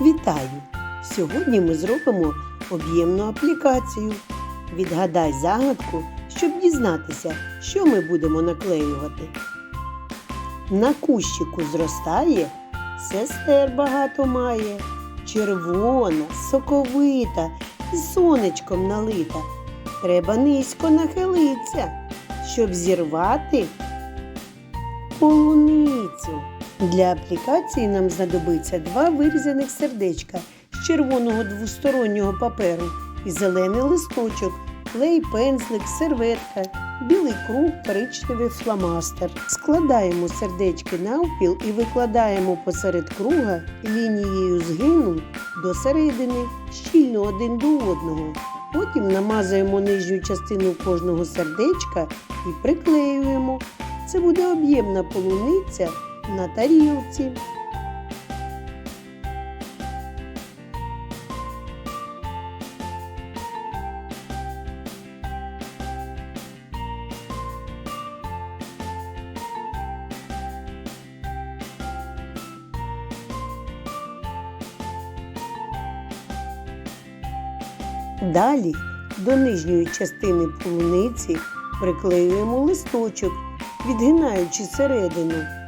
Вітаю! Сьогодні ми зробимо об'ємну аплікацію. Відгадай загадку, щоб дізнатися, що ми будемо наклеювати. На кущику зростає, сестер багато має, червона, соковита і сонечком налита. Треба низько нахилитися, щоб зірвати полуницю. Для аплікації нам знадобиться два вирізаних сердечка з червоного двостороннього паперу і зелений листочок, клей, пензлик, серветка, білий круг, коричневий фломастер. Складаємо сердечки навпіл і викладаємо посеред круга лінією згину до середини, щільно один до одного. Потім намазуємо нижню частину кожного сердечка і приклеюємо. Це буде об'ємна полуниця на тарілці. Далі до нижньої частини полуниці приклеюємо листочок, відгинаючи середину.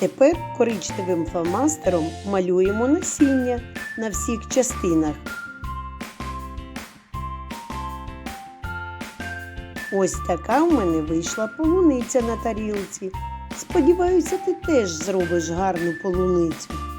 Тепер коричневим фломастером малюємо насіння на всіх частинах. Ось така в мене вийшла полуниця на тарілці. Сподіваюся, ти теж зробиш гарну полуницю.